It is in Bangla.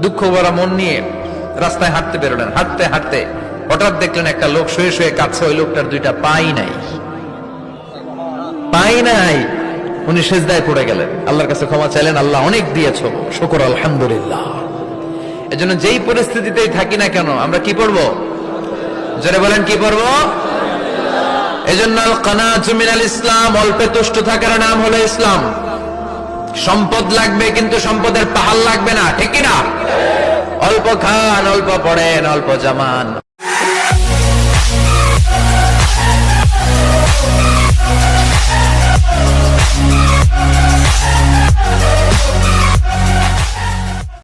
দুঃখ ভরা মন নিয়ে রাস্তায় হাঁটতে বেরোলেন। হাঁটতে হাঁটতে হঠাৎ দেখলেন একটা লোক শুয়ে শুয়ে কাছে ওই লোকটার দুইটা পাই নাই। পাই নাই। উনি সেজদায় পড়ে গেলেন। আল্লাহর কাছে ক্ষমা চাইলেন, আল্লাহ অনেক দিয়েছ। শুকর, আলহামদুলিল্লাহ। এজন্য যেই পরিস্থিতিতেই থাকি না কেন, আমরা কি পড়ব? জোরে বলেন, কি পড়ব? এজন্য আল কানাতু মিনাল ইসলাম অল্পে তুষ্ট থাকার নাম হলো ইসলাম। সম্পদ লাগবে কিন্তু সম্পদের পাহাড় লাগবে না, ঠিক না অল্প খান, অল্প পড়েন, অল্প জামান।